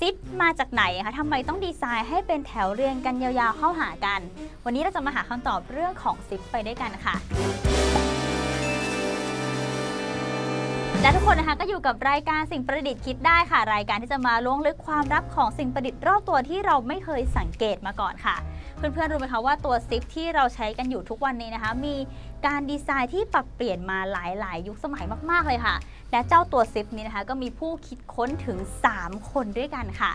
ซิปมาจากไหนคะทำไมต้องดีไซน์ให้เป็นแถวเรียงกันยาวๆเข้าหากัน วันนี้เราจะมาหาคำตอบเรื่องของซิปไปด้วยกันค่ะ และทุกคนนะคะก็อยู่กับรายการสิ่งประดิษฐ์คิดได้ค่ะ รายการที่จะมาล้วงลึกความลับของสิ่งประดิษฐ์รอบตัวที่เราไม่เคยสังเกตมาก่อนค่ะ เพื่อนๆรู้ไหมคะว่าตัวซิปที่เราใช้กันอยู่ทุกวันนี้นะคะ มีการดีไซน์ที่ปรับเปลี่ยนมาหลายๆ ยุคสมัยมากๆเลยค่ะ และเจ้าตัวซิปนี้นะคะ ก็มีผู้คิดค้นถึง 3 คนด้วยกันค่ะ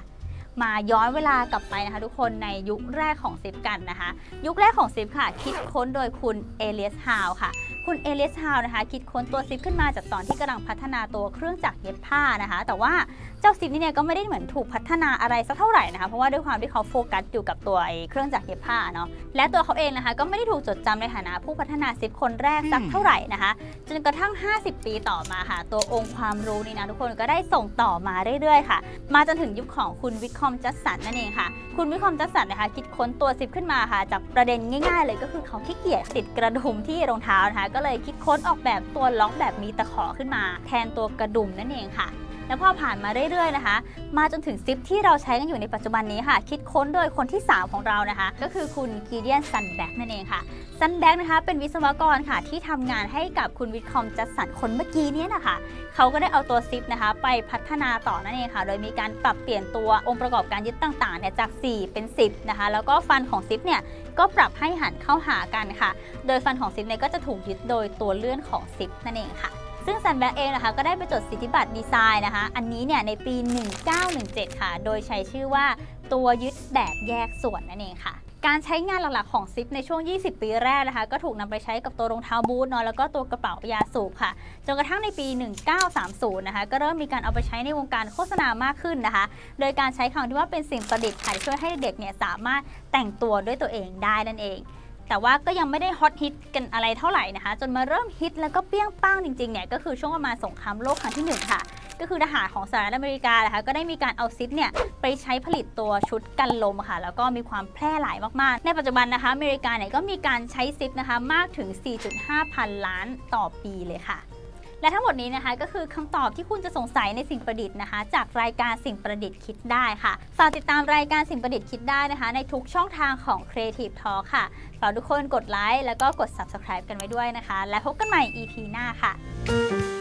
มาย้อนเวลากลับไปนะคะ ทุกคนในยุคแรกของซิปกันนะคะ ยุคแรกของซิปค่ะ คิดค้นโดยคุณเอเลียสฮาวค่ะ คุณเอเลียสฮาวนะคะ คิดค้นตัวซิปขึ้นมาจากตอนที่กำลังพัฒนาตัวเครื่องจักรเย็บผ้านะคะ แต่ว่า เจ้าซิปนี้เนี่ยก็ไม่ได้เหมือนถูกพัฒนาอะไรสักเท่าไหร่นะคะเพราะว่าด้วยความที่เขาโฟกัสอยู่กับตัวเครื่องจักรเย็บผ้าเนาะและตัวเขาเองนะคะก็ไม่ได้ถูกจดจำในฐานะผู้พัฒนาซิปคนแรกสักเท่าไหร่นะคะ จนกระทั่ง 50 ปีต่อมาค่ะ ตัวองค์ความรู้นี้นะทุกคนก็ได้ส่งต่อมาเรื่อยๆค่ะ มาจนถึงยุคของคุณวิคอมจัสสันนั่นเองค่ะ คุณวิคอมจัสสันนะคะ คิดค้นตัวซิปขึ้นมาค่ะ จากประเด็นง่ายๆ เลยก็คือเขาขี้เกียจติดกระดุมที่รองเท้านะคะก็เลยคิดค้นออกแบบตัวล็อกแบบมีตะขอขึ้นมา แทนตัวกระดุมนั่นเองค่ะ แล้วพอผ่านมาเรื่อยๆนะคะ มาจนถึงซิปที่เราใช้กันอยู่ในปัจจุบันนี้ค่ะ คิดค้นโดยคนที่ 3 ของเรานะคะ ก็คือคุณกีเดียนซันแบ็กนั่นเองค่ะซันแบ็กนะคะเป็นวิศวกรค่ะ ที่ทำงานให้กับคุณวิทคอมจัดสรรคนเมื่อกี้นี้นะคะเขาก็ได้เอาตัวซิปนะคะ ไปพัฒนาต่อนั่นเองค่ะ โดยมีการปรับเปลี่ยนตัวองค์ประกอบการยึดต่างๆเนี่ยจาก 4 เป็น 10 นะคะ แล้วก็ฟันของซิปเนี่ยก็ปรับให้หันเข้าหากันค่ะ โดยฟันของซิปเนี่ยก็จะถูกยึดโดยตัวเลื่อนของซิปนั่นเองค่ะ ซึ่งซันแบ็กเองนะคะก็ได้ไปจดสิทธิบัตรดีไซน์นะคะ อันนี้เนี่ยในปี 1917 ค่ะ โดยใช้ชื่อว่าตัวยึดแบบแยกส่วนนั่นเองค่ะ การใช้งานหลักๆของซิปในช่วง 20 ปีแรกนะคะ ก็ถูกนำไปใช้กับตัวรองเท้าบูทเนาะแล้วก็ตัวกระเป๋ายาสูบค่ะ จนกระทั่งในปี 1930 นะคะ ก็เริ่มมีการเอาไปใช้ในวงการโฆษณามากขึ้นนะคะ โดยการใช้คำที่ว่าเป็นสิ่งประดิษฐ์ค่ะช่วยให้เด็กเนี่ยสามารถแต่งตัวด้วยตัวเองได้นั่นเอง แต่ว่าก็ยังไม่ได้ฮอตฮิตกันอะไรเท่าไหร่นะคะ จนมาเริ่มฮิตแล้วก็เปี้ยงป้างจริงๆเนี่ยก็คือช่วงประมาณสงครามโลกครั้งที่หนึ่งค่ะ ก็คือทหารของสหรัฐอเมริกานะคะก็ได้มีการเอาซิปเนี่ยไปใช้ผลิตตัวชุดกันลมค่ะ แล้วก็มีความแพร่หลายมากๆ ในปัจจุบันนะคะอเมริกาเนี่ยก็มีการใช้ซิปนะคะมากถึง 4.5 พันล้านต่อปีเลยค่ะ และทั้งหมดนี้นะคะก็คือคำตอบที่คุณจะสงสัยในสิ่งประดิษฐ์นะคะ จากรายการสิ่งประดิษฐ์คิดได้ค่ะฝากติดตามรายการสิ่งประดิษฐ์คิดได้นะคะ ในทุกช่องทางของ Creative Talk ค่ะฝากทุกคนกดไลค์แล้วก็กด Subscribe กันไว้ด้วยนะคะ และพบกันใหม่ EP หน้าค่ะ